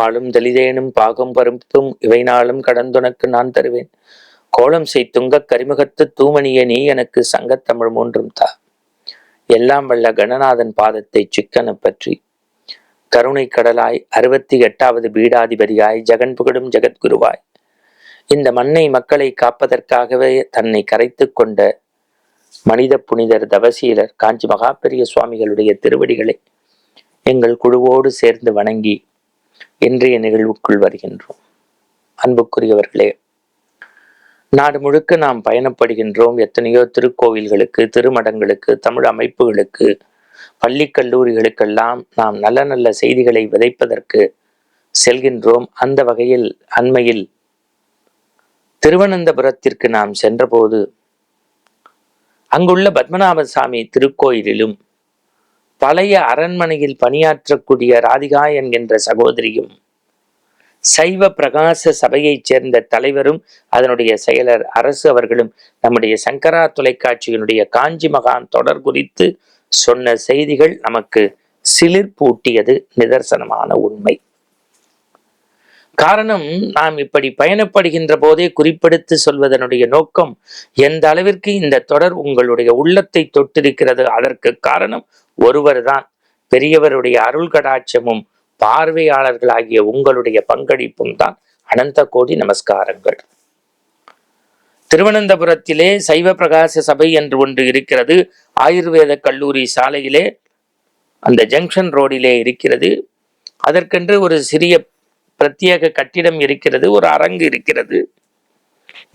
பாலும் தலிதேனும் பாகம் பருப்பும் இவை நாளும் கடந்துனக்கு நான் தருவேன். கோலம் செய் துங்க கரிமுகத்து தூமணிய நீ எனக்கு சங்கத்தமிழ் மூன்றும் தா. எல்லாம் வல்ல கணநாதன் பாதத்தை சிக்கன பற்றி. கருணை கடலாய் அறுபத்தி எட்டாவது பீடாதிபதியாய் ஜெகன் புகழும் ஜெகத்குருவாய். இந்த மண்ணை மக்களை காப்பதற்காகவே தன்னை கரைத்துக் கொண்ட மனித புனிதர் தவசீலர் காஞ்சி மகாபெரிய சுவாமிகளுடைய திருவடிகளை எங்கள் குழுவோடு சேர்ந்து வணங்கி இன்றைய நிகழ்வுக்குள் வருகின்றோம். அன்புக்குரியவர்களே நாடு முழுக்க நாம் பயணப்படுகின்றோம். எத்தனையோ திருக்கோவில்களுக்கு திருமடங்களுக்கு தமிழ் அமைப்புகளுக்கு பள்ளி கல்லூரிகளுக்கெல்லாம் நாம் நல்ல நல்ல செய்திகளை விதைப்பதற்கு செல்கின்றோம். அந்த வகையில் அண்மையில் திருவனந்தபுரத்திற்கு நாம் சென்றபோது அங்குள்ள பத்மநாப சாமி திருக்கோயிலிலும் பழைய அரண்மனையில் பணியாற்றக்கூடிய ராதிகா என்கின்ற சகோதரியும் சைவ பிரகாச சபையைச் சேர்ந்த தலைவரும் அதனுடைய செயலர் அரசு அவர்களும் நம்முடைய சங்கரா தொலைக்காட்சியினுடைய காஞ்சி மகான் தொடர் குறித்து சொன்ன செய்திகள் நமக்கு சிலிர்ப்பூட்டியது நிதர்சனமான உண்மை. காரணம் நாம் இப்படி பயணப்படுகின்ற போதே குறிப்பெடுத்து சொல்வதனுடைய நோக்கம் எந்த அளவிற்கு இந்த தொடர் உங்களுடைய உள்ளத்தை தொட்டிருக்கிறது அதற்கு காரணம் ஒருவர்தான். பெரியவருடைய அருள் கடாட்சமும் பார்வையாளர்களாகிய உங்களுடைய பங்களிப்பும் தான் அனந்த கோடி நமஸ்காரங்கள். திருவனந்தபுரத்திலே சைவ பிரகாச சபை என்று ஒன்று இருக்கிறது. ஆயுர்வேத கல்லூரி சாலையிலே அந்த ஜங்ஷன் ரோடிலே இருக்கிறது. அதற்கென்று ஒரு சிறிய பிரத்யேக கட்டிடம் இருக்கிறது ஒரு அரங்கு இருக்கிறது.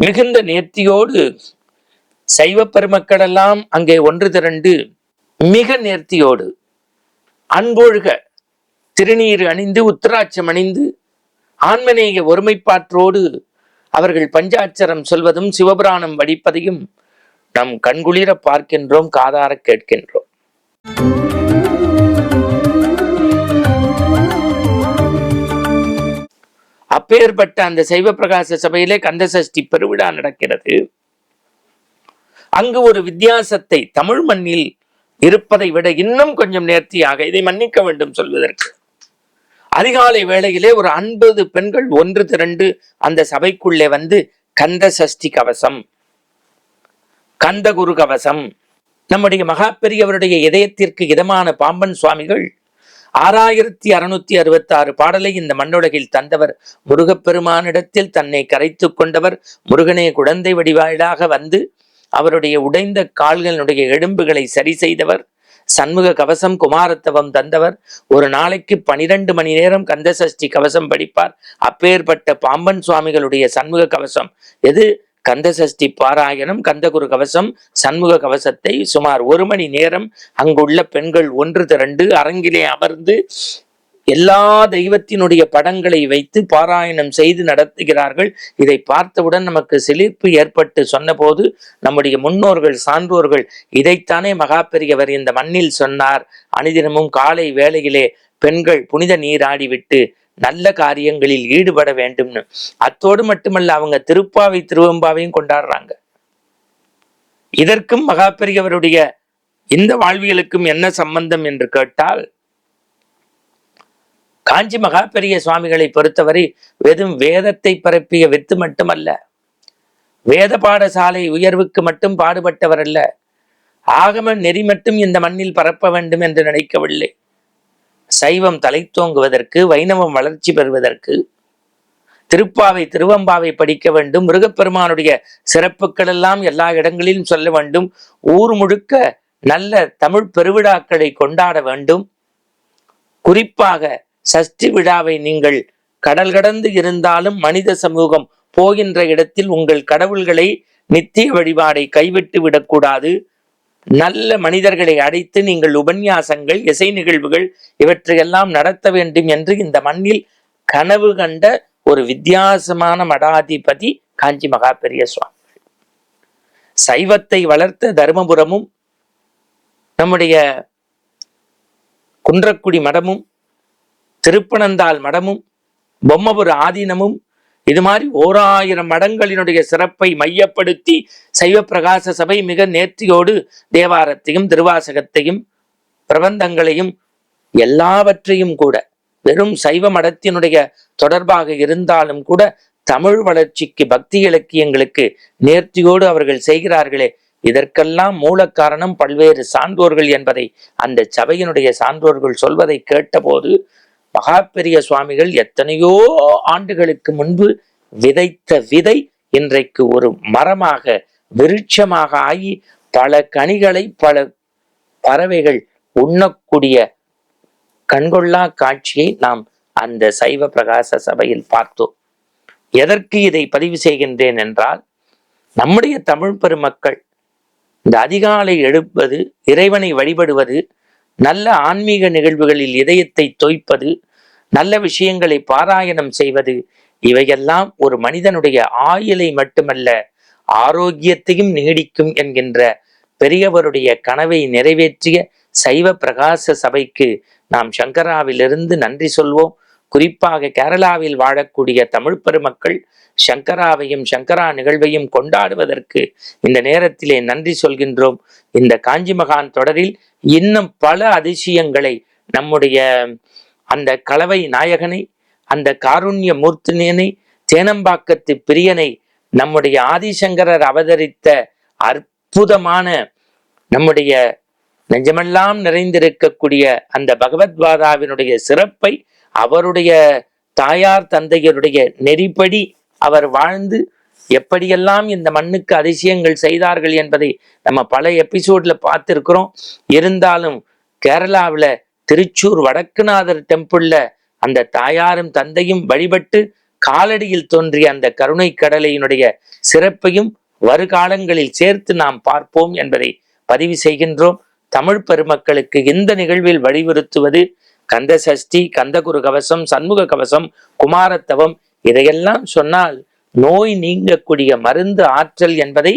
மிகுந்த நேர்த்தியோடு சைவ பெருமக்களெல்லாம் அங்கே ஒன்று திரண்டு மிக நேர்த்தியோடு அன்பொழுக திருநீர் அணிந்து உத்திராட்சம் அணிந்து ஆன்மநேய ஒருமைப்பாற்றோடு அவர்கள் பஞ்சாட்சரம் சொல்வதும் சிவபுராணம் வடிப்பதையும் நம் கண்குளிர பார்க்கின்றோம் காதார கேட்கின்றோம். அப்பேற்பட்ட அந்த சைவ பிரகாச சபையிலே கந்தசஷ்டி பெருவிழா நடக்கிறது. அங்கு ஒரு வித்தியாசத்தை தமிழ் மண்ணில் இருப்பதை விட இன்னும் கொஞ்சம் நேர்த்தியாக இதை மன்னிக்க வேண்டும் சொல்வதற்கு. அதிகாலை வேளையிலே ஒரு ஐம்பது பெண்கள் ஒன்று திரண்டு அந்த சபைக்குள்ளே வந்து கந்த சஷ்டி கவசம் கந்தகுரு கவசம். நம்முடைய மகா பெரியவருடைய இதயத்திற்கு இதமான பாம்பன் சுவாமிகள் ஆறாயிரத்தி அறுநூத்தி அறுபத்தி ஆறு பாடலை இந்த மண்ணுலகில் தந்தவர். முருகப்பெருமானிடத்தில் தன்னை கரைத்து கொண்டவர் முருகனே குழந்தை வடிவாயிலாக வந்து அவருடைய உடைந்த கால்களினுடைய எலும்புகளை சரி செய்தவர். சண்முக கவசம் குமாரத்தவம் தந்தவர். ஒரு நாளைக்கு பனிரெண்டு மணி நேரம் கந்தசஷ்டி கவசம் படிப்பார். அப்பேற்பட்ட பாம்பன் சுவாமிகளுடைய சண்முக கவசம். எது? கந்தசஷ்டி பாராயணம் கந்தகுரு கவசம் சண்முக கவசத்தை சுமார் ஒரு மணி நேரம் அங்குள்ள பெண்கள் ஒன்று திரண்டு அரங்கிலே அமர்ந்து எல்லா தெய்வத்தினுடைய படங்களை வைத்து பாராயணம் செய்து நடத்துகிறார்கள். இதை பார்த்தவுடன் நமக்கு சிலிர்ப்பு ஏற்பட்டு சொன்னபோது நம்முடைய முன்னோர்கள் சான்றோர்கள் இதைத்தானே மகா பெரியவர் இந்த மண்ணில் சொன்னார். அனுதினமும் காலை வேளையிலே பெண்கள் புனித நீராடிவிட்டு நல்ல காரியங்களில் ஈடுபட வேண்டும்னு. அத்தோடு மட்டுமல்ல அவங்க திருப்பாவை திருவெம்பாவையும் கொண்டாடுறாங்க. இதற்கும் மகா பெரியவருடைய இந்த வாழ்வியலுக்கும் என்ன சம்பந்தம் என்று கேட்டால் காஞ்சி மகா பெரிய சுவாமிகளை பொறுத்தவரை வெறும் வேதத்தை பரப்பிய வித்து மட்டுமல்ல வேத பாடசாலை உயர்வுக்கு மட்டும் பாடுபட்டவர் அல்ல ஆகம நெறி மட்டும் இந்த மண்ணில் பரப்ப வேண்டும் என்று நினைக்கவில்லை. சைவம் தலைத்தோங்குவதற்கு வைணவம் வளர்ச்சி பெறுவதற்கு திருப்பாவை திருவம்பாவை படிக்க வேண்டும். முருகப்பெருமானுடைய சிறப்புகள் எல்லாம் எல்லா இடங்களிலும் சொல்ல வேண்டும். ஊர் முழுக்க நல்ல தமிழ் பெருவிழாக்களை கொண்டாட வேண்டும். குறிப்பாக சஷ்டி விழாவை நீங்கள் கடல் கடந்து இருந்தாலும் மனித சமூகம் போகின்ற இடத்தில் உங்கள் கடவுள்களை நித்திய வழிபாடை கைவிட்டு விடக்கூடாது. நல்ல மனிதர்களை அடைத்து நீங்கள் உபன்யாசங்கள் இசை நிகழ்வுகள் இவற்றையெல்லாம் நடத்த வேண்டும் என்று இந்த மண்ணில் கனவு கண்ட ஒரு வித்தியாசமான மடாதிபதி காஞ்சி மகா பெரிய சுவாமி. சைவத்தை வளர்த்த தருமபுரமும் நம்முடைய குன்றக்குடி மடமும் திருப்பனந்தாள் மடமும் பொம்மபுர ஆதீனமும் இது மாதிரி ஓராயிரம் மடங்களினுடைய சிறப்பை மையப்படுத்தி சைவ பிரகாச சபை மிக நேர்த்தியோடு தேவாரத்தையும் திருவாசகத்தையும் பிரபந்தங்களையும் எல்லாவற்றையும் கூட வெறும் சைவ மடத்தினுடைய தொடர்பாக இருந்தாலும் கூட தமிழ் வளர்ச்சிக்கு பக்தி இலக்கியங்களுக்கு நேர்த்தியோடு அவர்கள் செய்கிறார்களே. இதற்கெல்லாம் மூல காரணம் பல்வேறு சான்றோர்கள் என்பதை அந்த சபையினுடைய சான்றோர்கள் சொல்வதை கேட்டபோது மகாபெரிய சுவாமிகள் எத்தனையோ ஆண்டுகளுக்கு முன்பு விதைத்த விதை இன்றைக்கு ஒரு மரமாக விருட்சமாக ஆகி பல கனிகளை பல பறவைகள் உண்ணக்கூடிய கண்கொள்ளா காட்சியை நாம் அந்த சைவ பிரகாச சபையில் பார்த்தோம். எதற்கு இதை பதிவு செய்கின்றேன் என்றால் நம்முடைய தமிழ் பெருமக்கள் இந்த அதிகாலை எழுப்பது இறைவனை வழிபடுவது நல்ல ஆன்மீக நிகழ்வுகளில் இதயத்தை தொய்ப்பது நல்ல விஷயங்களை பாராயணம் செய்வது இவையெல்லாம் ஒரு மனிதனுடைய ஆயுளை மட்டுமல்ல ஆரோக்கியத்தையும் நீடிக்கும் என்கின்ற பெரியவருடைய கனவை நிறைவேற்றிய சைவ பிரகாச சபைக்கு நாம் சங்கராவிலிருந்து நன்றி சொல்வோம். குறிப்பாக கேரளாவில் வாழக்கூடிய தமிழ் பெருமக்கள் சங்கராவையும் சங்கரா நிகழ்வையும் கொண்டாடுவதற்கு இந்த நேரத்திலே நன்றி சொல்கின்றோம். இந்த காஞ்சி மகான் தொடரில் இன்னும் பல அதிசயங்களை நம்முடைய அந்த கலவை நாயகனை அந்த காருண்ய மூர்த்தினியனை தேனம்பாக்கத்து பிரியனை நம்முடைய ஆதிசங்கரர் அவதரித்த அற்புதமான நம்முடைய நெஞ்சமெல்லாம் நிறைந்திருக்கக்கூடிய அந்த பகவத்வாதாவினுடைய சிறப்பை அவருடைய தாயார் தந்தையருடைய நெறிப்படி அவர் வாழ்ந்து எப்படியெல்லாம் இந்த மண்ணுக்கு அதிசயங்கள் செய்தார்கள் என்பதை நம்ம பல எபிசோட்ல பார்த்துருக்கிறோம். இருந்தாலும் கேரளாவில் திருச்சூர் வடக்குநாதர் டெம்பிள்ல அந்த தாயாரும் தந்தையும் வழிபட்டு காலடியில் தோன்றிய அந்த கருணை கடலையினுடைய சிறப்பையும் வருகாலங்களில் சேர்த்து நாம் பார்ப்போம் என்பதை பதிவு செய்கின்றோம். தமிழ் பெருமக்களுக்கு இந்த நிகழ்வில் வலியுறுத்துவது கந்த சஷ்டி கந்தகுரு கவசம் சண்முக கவசம் குமாரத்தவம் இதையெல்லாம் சொன்னால் நோய் நீங்கக்கூடிய மருந்து ஆற்றல் என்பதை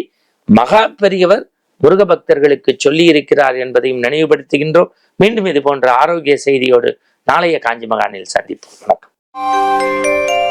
மகா பெரியவர் முருக பக்தர்களுக்கு சொல்லி இருக்கிறார் என்பதையும் நினைவுபடுத்துகின்றோம். மீண்டும் இது போன்ற ஆரோக்கிய செய்தியோடு நாளைய காஞ்சி மகானில் சந்திப்போம். வணக்கம்.